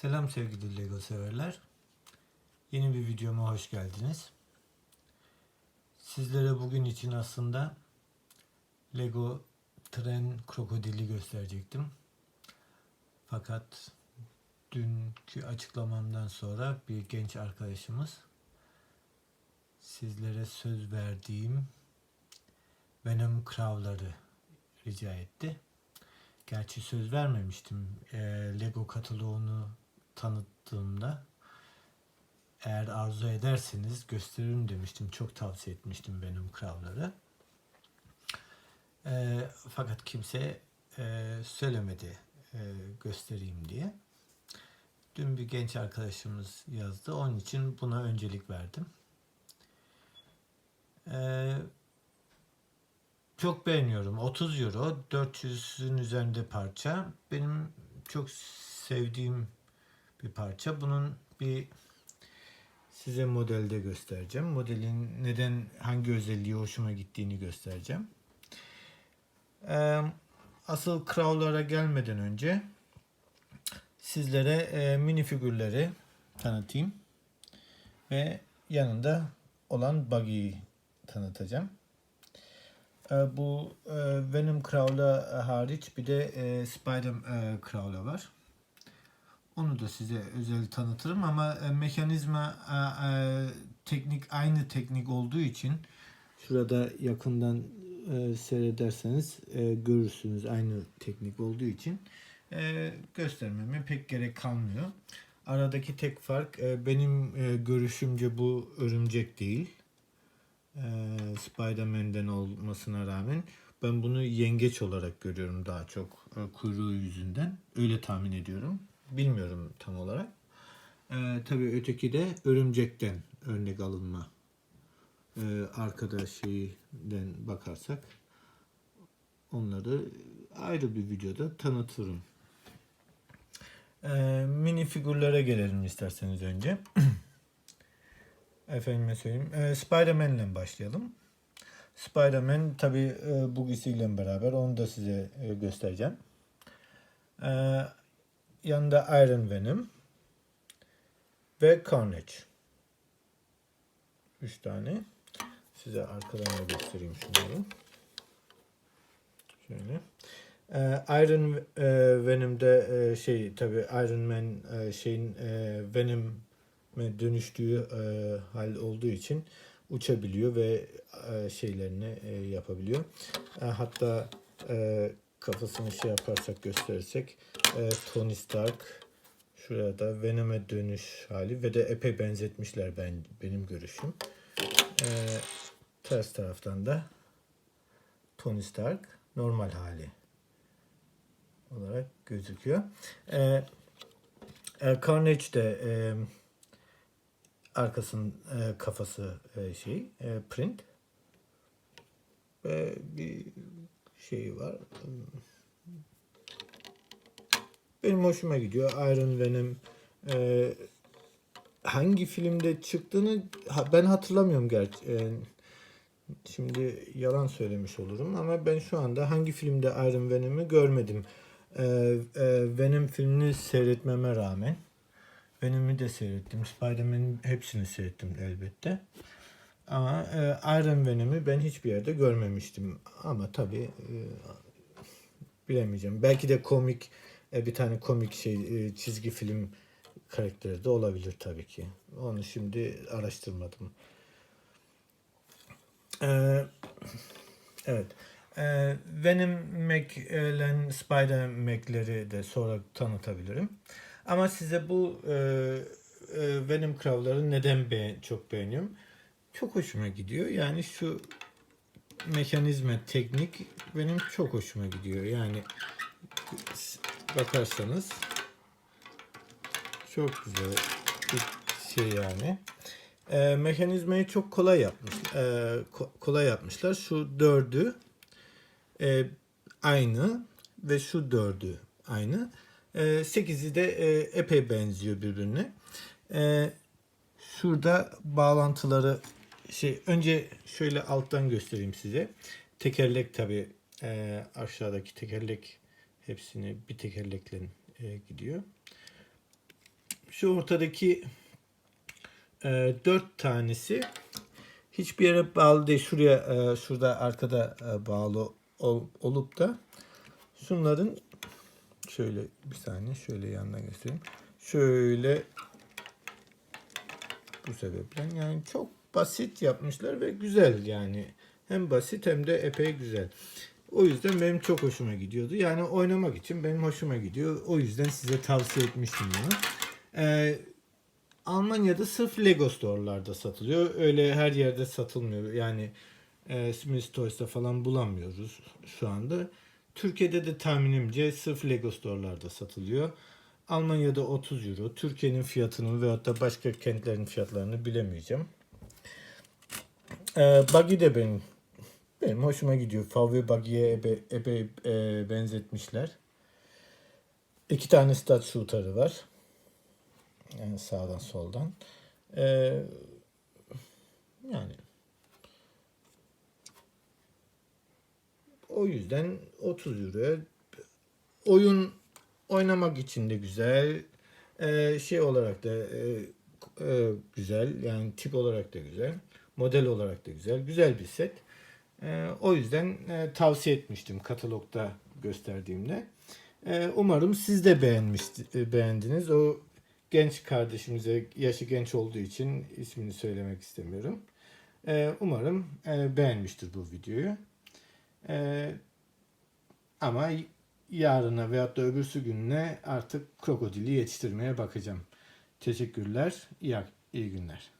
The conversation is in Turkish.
Selam sevgili Lego severler. Yeni bir videoma hoş geldiniz. Sizlere bugün için aslında Lego tren krokodili gösterecektim. Fakat dünkü açıklamamdan sonra bir genç arkadaşımız sizlere söz verdiğim Venom Crawler'ı rica etti. Gerçi söz vermemiştim. Ee, Lego kataloğunu tanıttığımda eğer arzu ederseniz gösteririm demiştim. Çok tavsiye etmiştim benim Crawler'ı. Ee, fakat kimse e, söylemedi e, göstereyim diye. Dün bir genç arkadaşımız yazdı. Onun için buna öncelik verdim. Ee, çok beğeniyorum. 30 euro, 400'ün üzerinde parça. Benim çok sevdiğim bir parça. Bunun bir size modelde göstereceğim. Modelin neden, hangi özelliği hoşuma gittiğini göstereceğim. Ee, asıl Crawler'a gelmeden önce sizlere e, mini figürleri tanıtayım. Ve yanında olan Buggy'yi tanıtacağım. E, bu e, Venom Crawler hariç bir de e, Spider e, Crawler var. Onu da size özel tanıtırım ama e, mekanizma e, e, teknik aynı teknik olduğu için şurada yakından e, seyrederseniz e, görürsünüz aynı teknik olduğu için e, göstermeme pek gerek kalmıyor. Aradaki tek fark e, benim e, görüşümce bu örümcek değil. E, Spider-Man'den olmasına rağmen ben bunu yengeç olarak görüyorum daha çok e, kuyruğu yüzünden. Öyle tahmin ediyorum. Bilmiyorum tam olarak. E, tabii öteki de örümcekten örnek alınma. E, arkada şeyden bakarsak onları ayrı bir videoda tanıtırım. E, mini figürlere gelelim isterseniz önce. Efendime söyleyeyim. E, Spider-Man ile başlayalım. Spider-Man tabi e, bugisiyle beraber onu da size e, göstereceğim. E, yanında Iron Venom ve Carnage. Üç tane. Size arkadan da göstereyim şunları. Şöyle. E, Iron e, Venom'da e, şey tabi Iron Man e, şeyin Venom'e dönüştüğü hal olduğu için uçabiliyor ve şeylerini yapabiliyor. Hatta kafasını şey yaparsak gösterirsek e, Tony Stark şuraya da Venom'e dönüş hali ve de epey benzetmişler ben benim görüşüm. E, ters taraftan da Tony Stark normal hali olarak gözüküyor. E, e, Carnage de e, arkasının e, kafası e, şey e, print ve bir şey var. Benim hoşuma gidiyor. Iron Venom e, hangi filmde çıktığını ben hatırlamıyorum gerçi. E, şimdi yalan söylemiş olurum ama ben şu anda hangi filmde Iron Venom'u görmedim. E, e, Venom filmini seyretmeme rağmen Venom'u de seyrettim. Spider-Man'in hepsini seyrettim elbette. Ama e, Iron Venom'u ben hiçbir yerde görmemiştim. Ama tabii e, bilemeyeceğim. Belki de komik e, bir tane komik şey e, çizgi film karakteri de olabilir tabii ki. Onu şimdi araştırmadım. E, evet. E, Venom Mac ile Spider Mac'leri de sonra tanıtabilirim. Ama size bu e, e, Venom Crawler'ı neden be çok beğeniyorum? Çok hoşuma gidiyor. Yani şu mekanizma, teknik benim çok hoşuma gidiyor. Yani bakarsanız çok güzel bir şey yani. E, mekanizmayı çok kolay yapmış. E, ko- kolay yapmışlar. Şu dördü e, aynı ve şu dördü aynı. E, 8'i de e, epey benziyor birbirine. E, şurada bağlantıları şey önce şöyle alttan göstereyim size. Tekerlek tabi e, aşağıdaki tekerlek hepsini bir tekerlekle e, gidiyor. şu ortadaki e, dört tanesi hiçbir yere bağlı değil. Şuraya e, şurada arkada e, bağlı ol- olup da şunların şöyle bir saniye şöyle yandan göstereyim. Şöyle bu sebeple yani çok basit yapmışlar ve güzel yani. Hem basit hem de epey güzel. O yüzden benim çok hoşuma gidiyordu. Yani oynamak için benim hoşuma gidiyor. O yüzden size tavsiye etmiştim bunu. Ee, Almanya'da sırf Lego Store'larda satılıyor. Öyle her yerde satılmıyor. Yani e, Smith Toys'ta falan bulamıyoruz şu anda. Türkiye'de de tahminimce sırf Lego Store'larda satılıyor. Almanya'da 30 euro. Türkiye'nin fiyatını veyahut da başka kentlerin fiyatlarını bilemeyeceğim. Ee, buggy de benim benim hoşuma gidiyor. VW Buggy'ye ebe, ebe e, benzetmişler. İki tane stat shooter'ı var. Yani sağdan soldan. Ee, yani o yüzden 30 euro oyun oynamak için de güzel. Ee, şey olarak da e, e, güzel. Yani tip olarak da güzel. Model olarak da güzel. Güzel bir set. Ee, o yüzden e, tavsiye etmiştim katalogda gösterdiğimde. Ee, umarım siz de beğenmiş, e, beğendiniz. O genç kardeşimize yaşı genç olduğu için ismini söylemek istemiyorum. Ee, umarım e, beğenmiştir bu videoyu. Ama yarına veyahut da öbürsü gününe artık krokodili yetiştirmeye bakacağım. Teşekkürler. İyi, iyi günler.